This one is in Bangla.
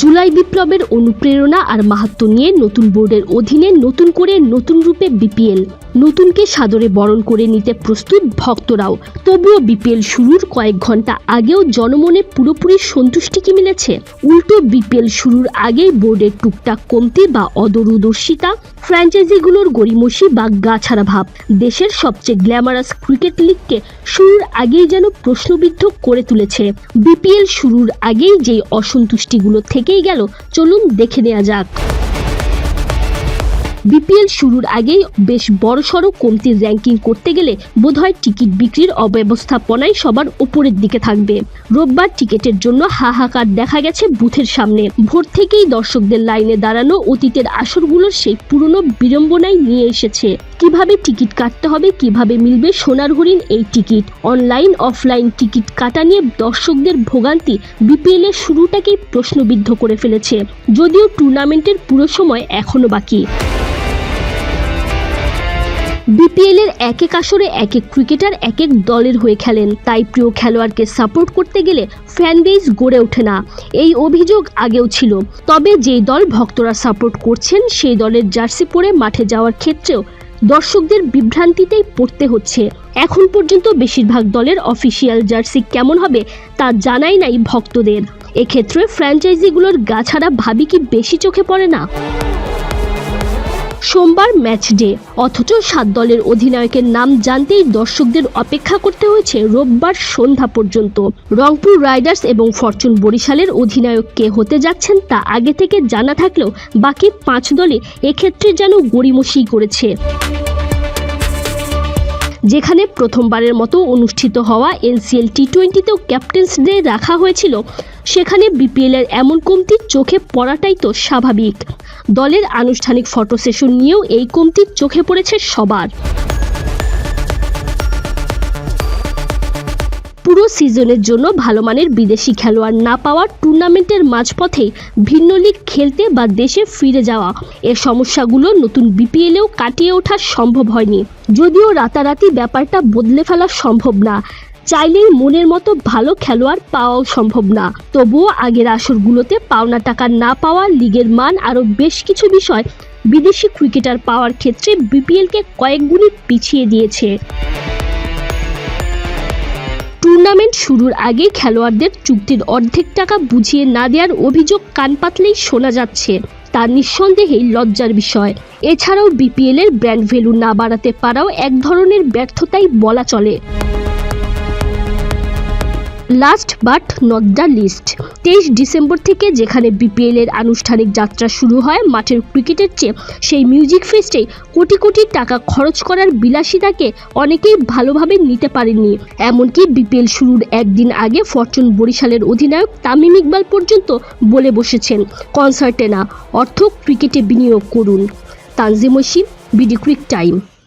জুলাই বিপ্লবের অনুপ্রেরণা আর মাহাত্ম নিয়ে নতুন বোর্ডের অধীনে নতুন করে নতুন রূপে বিপিএল, নতুনকে সাদরে বরণ করে নিতে প্রস্তুত ভক্তরাও। তবুও বিপিএল শুরুর কয়েক ঘণ্টা আগেও জনমনে পুরোপুরি সন্তুষ্টি কি মিলেছে? উল্টো বিপিএল শুরুর আগেই বোর্ডের টুকটাক কমতি বা অদূরদর্শিতা, ফ্র্যাঞ্চাইজিগুলোর গড়িমসি বা গাছাড়া ভাব, দেশের সবচেয়ে গ্ল্যামারাস ক্রিকেট লিগকে শুরুর আগেই যেন প্রশ্নবিদ্ধ করে তুলেছে। বিপিএল শুরুর আগেই যেই অসন্তুষ্টিগুলো থেকেই গেল। চলুন দেখে নেওয়া যাক। বিপিএল শুরুর আগেই বেশ বড়সড় কমতি র্যাঙ্কিং করতে গেলে বোধহয় টিকিট বিক্রির অব্যবস্থাপনায় সবার ওপরের দিকে থাকবে। রোববার টিকিটের জন্য হাহাকার দেখা গেছে বুথের সামনে। ভোর থেকেই দর্শকদের লাইনে দাঁড়ানো অতীতের আসরগুলোর সেই পুরনো বিড়ম্বনায় নিয়ে এসেছে। কীভাবে টিকিট কাটতে হবে, কীভাবে মিলবে সোনার হরিণ এই টিকিট? অনলাইন, অফলাইন টিকিট কাটা নিয়ে দর্শকদের ভোগান্তি বিপিএল এর শুরুটাকেই প্রশ্নবিদ্ধ করে ফেলেছে। যদিও টুর্নামেন্টের পুরো সময় এখনও বাকি। বিপিএল এর এক এক আসরে, এক এক ক্রিকেটার এক এক দলের হয়ে খেলেন। তাই প্রিয় খেলোয়াড়কে সাপোর্ট করতে গেলে ফ্যান বেস গড়ে ওঠে না। এই অভিযোগ আগেও ছিল। তবে যেই দল ভক্তরা সাপোর্ট করছেন, সেই দলের জার্সি পরে মাঠে যাওয়ার ক্ষেত্রেও দর্শকদের বিভ্রান্তিতেই পড়তে হচ্ছে। এখন পর্যন্ত বেশিরভাগ দলের অফিসিয়াল জার্সি কেমন হবে তা জানাই নাই ভক্তদের। এক্ষেত্রে ফ্র্যাঞ্চাইজিগুলোর গাছাড়া ভাবি কি বেশি চোখে পড়ে না? সোমবার ম্যাচ ডে অথচ সাত দলের অধিনায়কের নাম জানতেই দর্শকদের অপেক্ষা করতে হয়েছে রোববার সন্ধ্যা পর্যন্ত। রংপুর রাইডার্স এবং ফরচুন বরিশালের অধিনায়ক কে হতে যাচ্ছেন তা আগে থেকে জানা থাকলেও বাকি পাঁচ দলে এক্ষেত্রে যেন গড়িমসি করেছে। যেখানে প্রথমবারের মতো অনুষ্ঠিত হওয়া এনসিএল টি টোয়েন্টিতেও ক্যাপ্টেন্স ডে রাখা হয়েছিল, সেখানে বিপিএল এর এমন কমতি চোখে পড়াটাই তো স্বাভাবিক। দলের আনুষ্ঠানিক ফটো সেশন নিয়েও এই কমতি চোখে পড়েছে সবার। পুরো সিজনের জন্য ভালো মানের বিদেশি খেলোয়াড় না পাওয়া টুর্নামেন্টের মাঝপথে ভিন্ন লিগ খেলতে বা দেশে ফিরে যাওয়া। এ সমস্যাগুলো নতুন বিপিএলেও কাটিয়ে ওঠা সম্ভব হয়নি। যদিও রাতারাতি ব্যাপারটা বদলে ফেলা সম্ভব না। চাইলেই মনের মতো ভালো খেলোয়াড় পাওয়াও সম্ভব না। তবুও আগের আসরগুলোতে পাওনা টাকা না পাওয়া লিগের মান আরও বেশ কিছু বিষয় বিদেশি ক্রিকেটার পাওয়ার ক্ষেত্রে বিপিএলকে কয়েক গুণই পিছিয়ে দিয়েছে। টুর্নামেন্ট শুরুর আগে খেলোয়াড়দের চুক্তির অর্ধেক টাকা বুঝিয়ে না দেওয়ার অভিযোগ কান পাতলেই শোনা যাচ্ছে। তা নিঃসন্দেহেই লজ্জার বিষয়। এছাড়াও বিপিএলের ব্র্যান্ড ভ্যালু না বাড়াতে পারাও এক ধরনের ব্যর্থতাই বলা চলে। Last but not the least তেইশ ডিসেম্বর থেকে যেখানে বিপিএল এর আনুষ্ঠানিক যাত্রা শুরু হয় মাঠের ক্রিকেটের চেয়ে, সেই মিউজিক ফেস্টে কোটি কোটি টাকা খরচ করার বিলাসিতাকে অনেকেই ভালোভাবে নিতে পারেননি। এমনকি বিপিএল শুরুর একদিন আগে ফরচুন বরিশালের অধিনায়ক তামিম ইকবাল পর্যন্ত বলে বসেছেন, কনসার্টে না, অর্থ ক্রিকেটে বিনিয়োগ করুন। Tanzim BD ক্রিক time